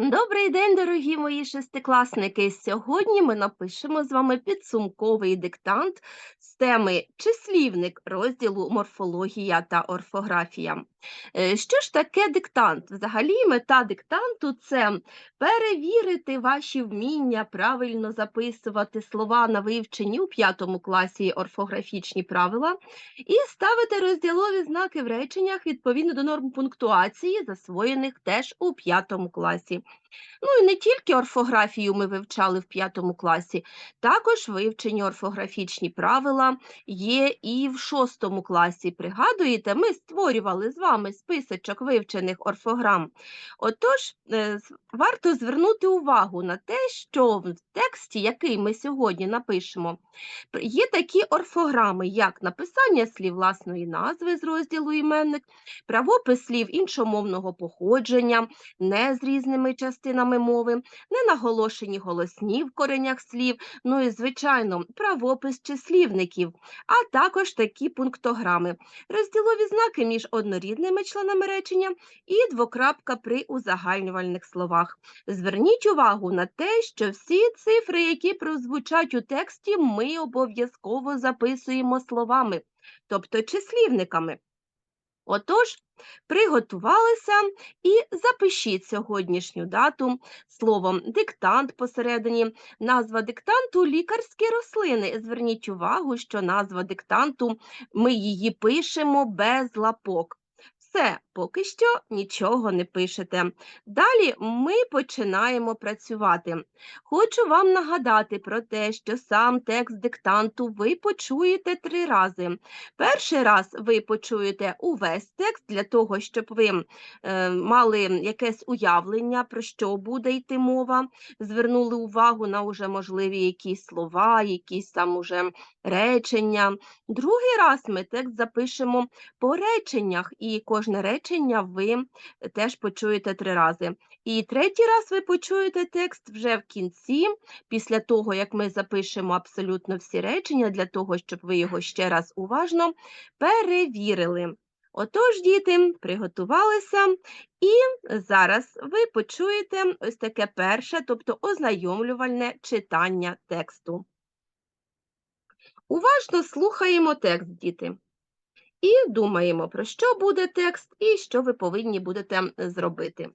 Добрий день, дорогі мої шестикласники. Сьогодні ми напишемо з вами підсумковий диктант з теми числівник розділу морфологія та орфографія. Е, Що ж таке диктант? Взагалі, мета диктанту це перевірити ваші вміння правильно записувати слова на вивченні у п'ятому класі орфографічні правила і ставити розділові знаки в реченнях відповідно до норм пунктуації, засвоєних теж у п'ятому класі. Ну і не тільки орфографію ми вивчали в п'ятому класі, також вивчені орфографічні правила є і в шостому класі. Пригадуєте, ми створювали з вами списочок вивчених орфограм. Отож, е, варто звернути увагу на те, що в тексті, який ми сьогодні напишемо, є такі орфограми, як написання слів власної назви з розділу іменник, правопис слів іншомовного походження, не з різними частинами мови, ненаголошені голосні в коренях слів, ну і, звичайно, правопис числівників, а також такі пунктограми, розділові знаки між однорідними членами речення і двокрапка при узагальнювальних словах. Зверніть увагу на те, що всі цифри, які прозвучать у тексті, ми обов'язково записуємо словами, тобто числівниками. Отож, приготувалися і запишіть сьогоднішню дату словом диктант посередині. Назва диктанту лікарські рослини. Зверніть увагу, що назва диктанту ми її пишемо без лапок. Все, поки що нічого не пишете. Далі ми починаємо працювати. Хочу вам нагадати про те, що сам текст диктанту ви почуєте три рази. Перший раз ви почуєте увесь текст для того, щоб ви е, мали якесь уявлення, про що буде йти мова, звернули увагу на уже можливі якісь слова, якісь там уже речення. Другий раз ми текст запишемо по реченнях, і кожне речення ви теж почуєте три рази. І третій раз ви почуєте текст вже в кінці, після того, як ми запишемо абсолютно всі речення, для того, щоб ви його ще раз уважно перевірили. Отож, діти, приготувалися, і зараз ви почуєте ось таке перше, тобто ознайомлювальне читання тексту. Уважно слухаємо текст, діти. І думаємо, про що буде текст і що ви повинні будете зробити.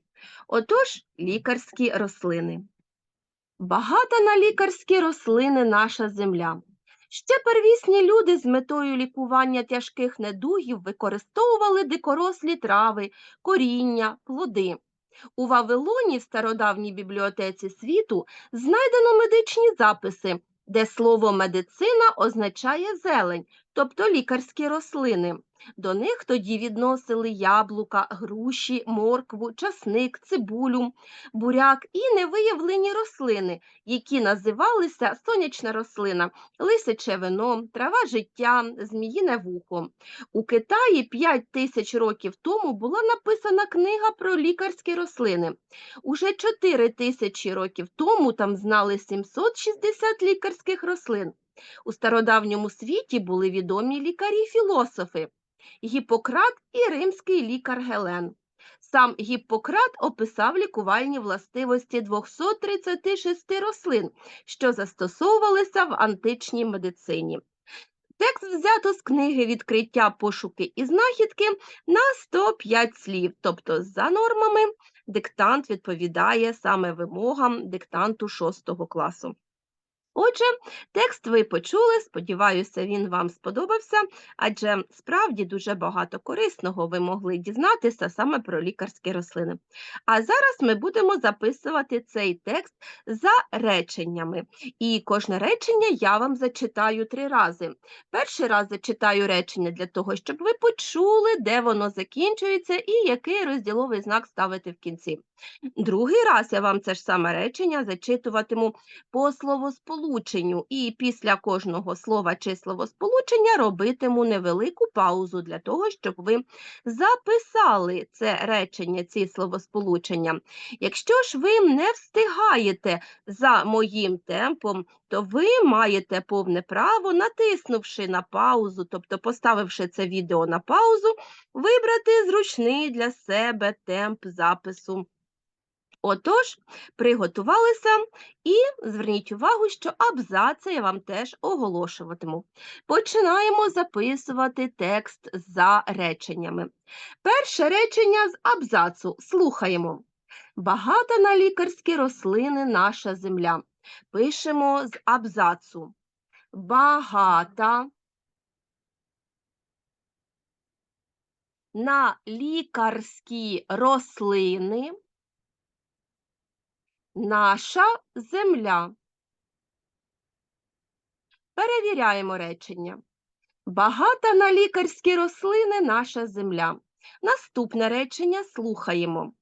Отож, лікарські рослини. Багата на лікарські рослини наша земля. Ще первісні люди з метою лікування тяжких недугів використовували дикорослі трави, коріння, плоди. У Вавилоні, в стародавній бібліотеці світу, знайдено медичні записи, де слово медицина означає зелень, тобто лікарські рослини. До них тоді відносили яблука, груші, моркву, часник, цибулю, буряк і невиявлені рослини, які називалися сонячна рослина, лисиче вино, трава життя, зміїне вухо. У Китаї 5 тисяч років тому була написана книга про лікарські рослини. Уже 4 тисячі років тому там знали 760 лікарських рослин. У стародавньому світі були відомі лікарі-філософи Гіппократ і римський лікар Гелен. Сам Гіппократ описав лікувальні властивості 236 рослин, що застосовувалися в античній медицині. Текст взято з книги Відкриття пошуки і знахідки на 105 слів, тобто за нормами диктант відповідає саме вимогам диктанту 6 класу. Отже, текст ви почули, сподіваюся, він вам сподобався, адже справді дуже багато корисного ви могли дізнатися саме про лікарські рослини. А зараз ми будемо записувати цей текст за реченнями. І кожне речення я вам зачитаю три рази. Перший раз зачитаю речення для того, щоб ви почули, де воно закінчується і який розділовий знак ставити в кінці. Другий раз я вам це ж саме речення зачитуватиму по словосполученню, і після кожного слова чи словосполучення робитиму невелику паузу для того, щоб ви записали це речення, ці словосполучення. Якщо ж ви не встигаєте за моїм темпом, то ви маєте повне право, натиснувши на паузу, тобто поставивши це відео на паузу, вибрати зручний для себе темп запису Отож, приготувалися і зверніть увагу, що абзаци я вам теж оголошуватиму. Починаємо записувати текст за реченнями. Перше речення з абзацу. Слухаємо. Багата на лікарські рослини наша земля. Пишемо з абзацу. Багата на лікарські рослини наша земля. Перевіряємо речення. Багата на лікарські рослини наша земля. Наступне речення слухаємо.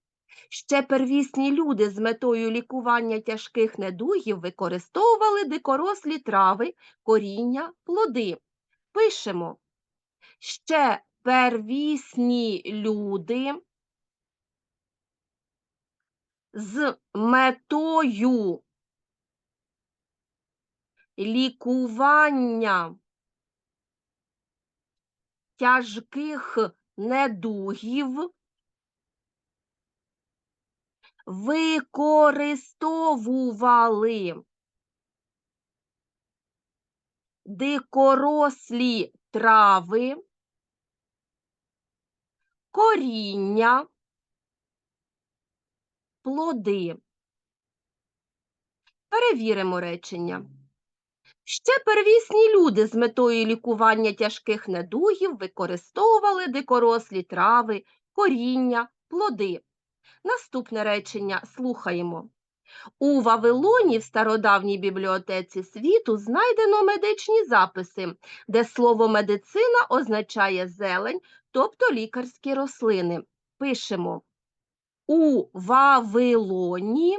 Ще первісні люди з метою лікування тяжких недугів використовували дикорослі трави, коріння, плоди. Пишемо. Ще первісні люди з метою лікування тяжких недугів використовували дикорослі трави, коріння, плоди. Перевіримо речення. Ще первісні люди з метою лікування тяжких недугів використовували дикорослі трави, коріння, плоди. Наступне речення слухаємо. У Вавилоні в стародавній бібліотеці світу знайдено медичні записи, де слово медицина означає зелень, тобто лікарські рослини. Пишемо у Вавилоні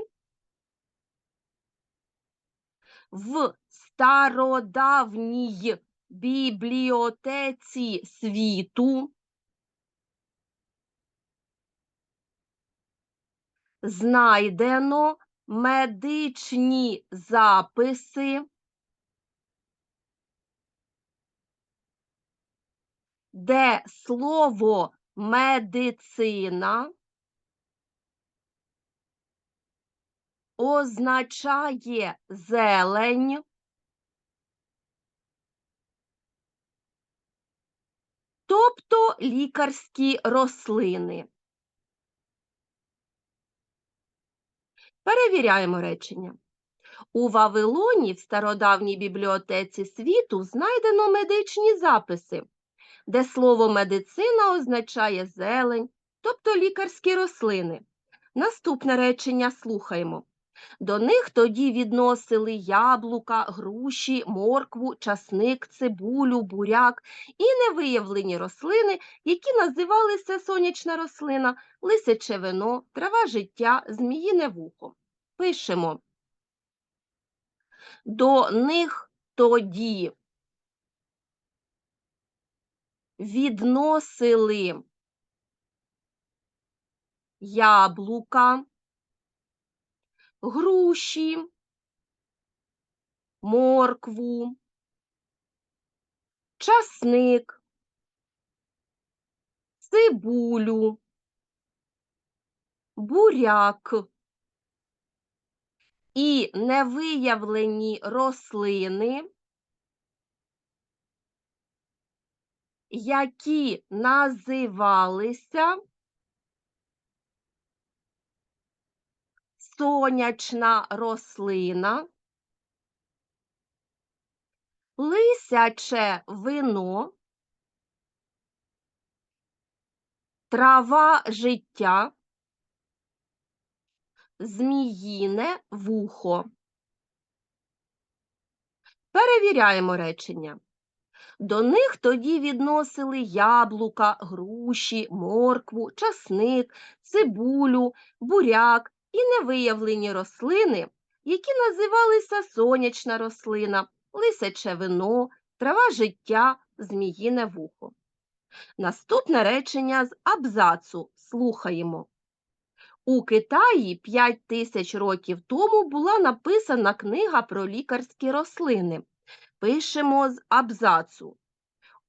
в стародавній бібліотеці світу знайдено медичні записи, де слово медицина означає зелень, тобто лікарські рослини. Перевіряємо речення. У Вавилоні в стародавній бібліотеці світу знайдено медичні записи, де слово медицина означає зелень, тобто лікарські рослини. Наступне речення слухаємо. До них тоді відносили яблука, груші, моркву, часник, цибулю, буряк і невиявлені рослини, які називалися сонячна рослина, лисяче вино, трава життя, зміїне вухо. Пишемо. До них тоді відносили яблука, груші, моркву, часник, цибулю, буряк і невиявлені рослини, які називалися сонячна рослина, лисяче вино, трава життя, зміїне вухо. Перевіряємо речення. До них тоді відносили яблука, груші, моркву, часник, цибулю, буряк і невиявлені рослини, які називалися сонячна рослина, лисяче вино, трава життя, зміїне вухо. Наступне речення з абзацу слухаємо. У Китаї 5 тисяч років тому була написана книга про лікарські рослини. Пишемо з абзацу.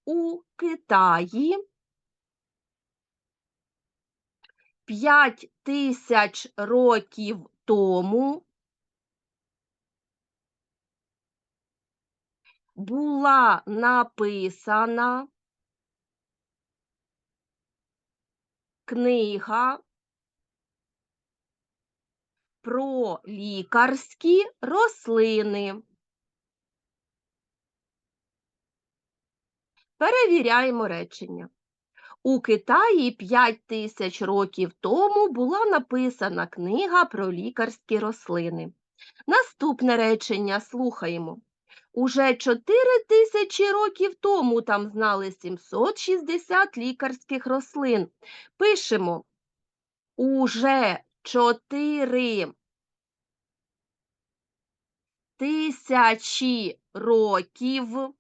У Китаї П'ять тисяч років тому була написана книга про лікарські рослини. Перевіряємо речення. У Китаї 5 тисяч років тому була написана книга про лікарські рослини. Наступне речення слухаємо. Уже 4 тисячі років тому там знали 760 лікарських рослин. Пишемо уже 4 тисячі років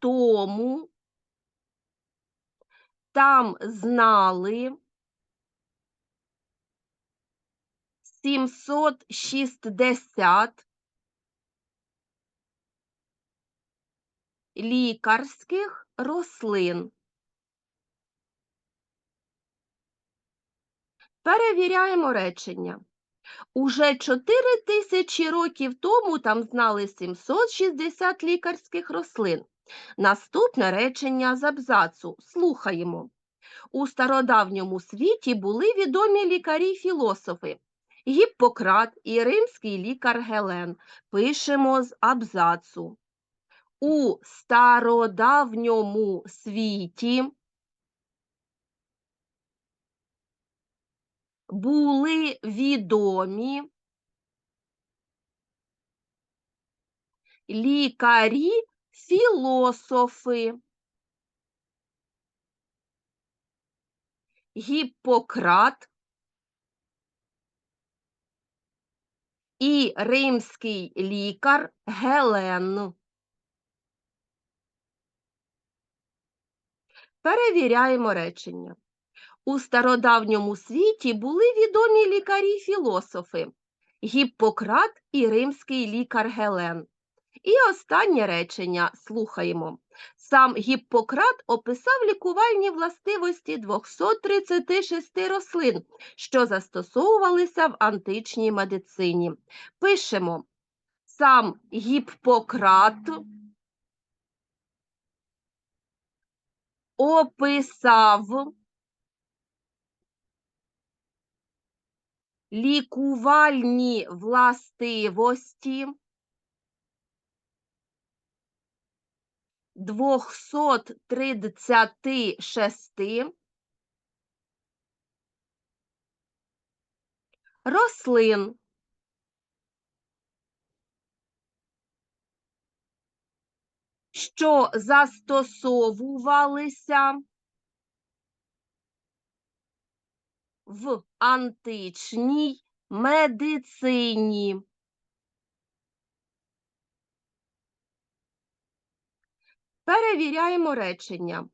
тому там знали 760 лікарських рослин. Перевіряємо речення. Уже 4 тисячі років тому там знали 760 лікарських рослин. Наступне речення з абзацу. Слухаємо. У стародавньому світі були відомі лікарі-філософи Гіппократ і римський лікар Гелен. Пишемо з абзацу. У стародавньому світі були відомі лікарі філософи. Гіппократ і римський лікар Гелен. Перевіряємо речення. У стародавньому світі були відомі лікарі-філософи Гіппократ і римський лікар Гелен. І останнє речення слухаємо. Сам Гіппократ описав лікувальні властивості 236 рослин, що застосовувалися в античній медицині. Пишемо сам Гіппократ описав лікувальні властивості 236 рослин. Що застосовувалися в античній медицині. Перевіряємо речення.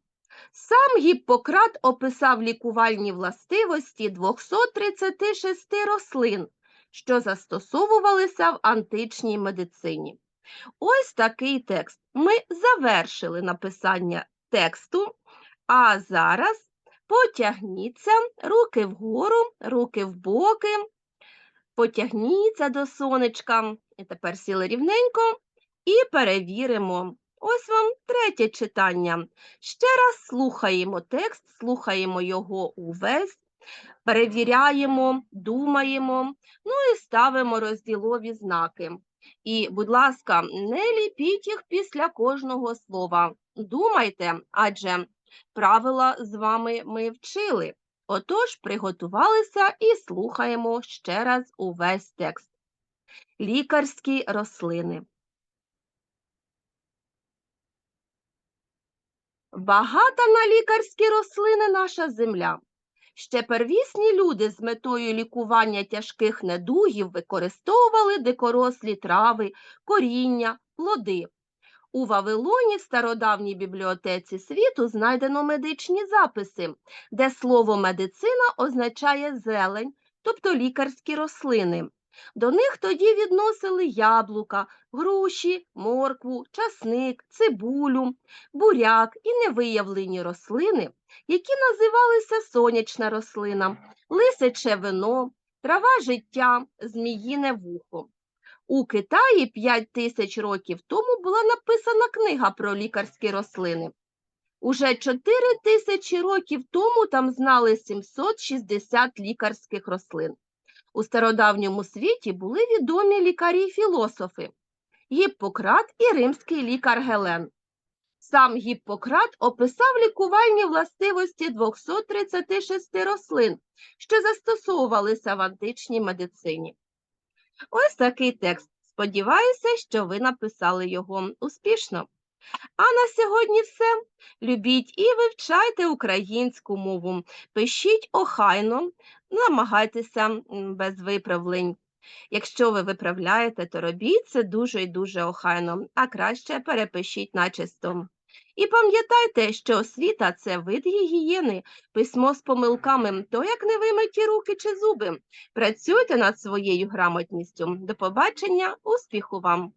Сам Гіппократ описав лікувальні властивості 236 рослин, що застосовувалися в античній медицині. Ось такий текст. Ми завершили написання тексту, а зараз потягніться руки вгору, руки в боки, потягніться до сонечка. І тепер сіли рівненько і перевіримо. Ось вам третє читання. Ще раз слухаємо текст, слухаємо його увесь, перевіряємо, думаємо, ну і ставимо розділові знаки. І, будь ласка, не ліпіть їх після кожного слова. Думайте, адже правила з вами ми вчили. Отож, приготувалися і слухаємо ще раз увесь текст. Лікарські рослини. Багата на лікарські рослини наша земля. Ще первісні люди з метою лікування тяжких недугів використовували дикорослі трави, коріння, плоди. У Вавилоні в стародавній бібліотеці світу знайдено медичні записи, де слово медицина означає зелень, тобто лікарські рослини. До них тоді відносили яблука, груші, моркву, часник, цибулю, буряк і невиявлені рослини, які називалися сонячна рослина, лисиче вино, трава життя, зміїне вухо. У Китаї 5 тисяч років тому була написана книга про лікарські рослини. Уже 4 тисячі років тому там знали 760 лікарських рослин. У стародавньому світі були відомі лікарі й філософи Гіппократ і римський лікар Гелен. Сам Гіппократ описав лікувальні властивості 236 рослин, що застосовувалися в античній медицині. Ось такий текст. Сподіваюся, що ви написали його успішно. А на сьогодні все. Любіть і вивчайте українську мову. Пишіть охайно, намагайтеся без виправлень. Якщо ви виправляєте, то робіть це дуже і дуже охайно, а краще перепишіть начисто. І пам'ятайте, що освіта це вид гігієни, письмо з помилками, то як не вимиті руки чи зуби. Працюйте над своєю грамотністю. До побачення, успіху вам!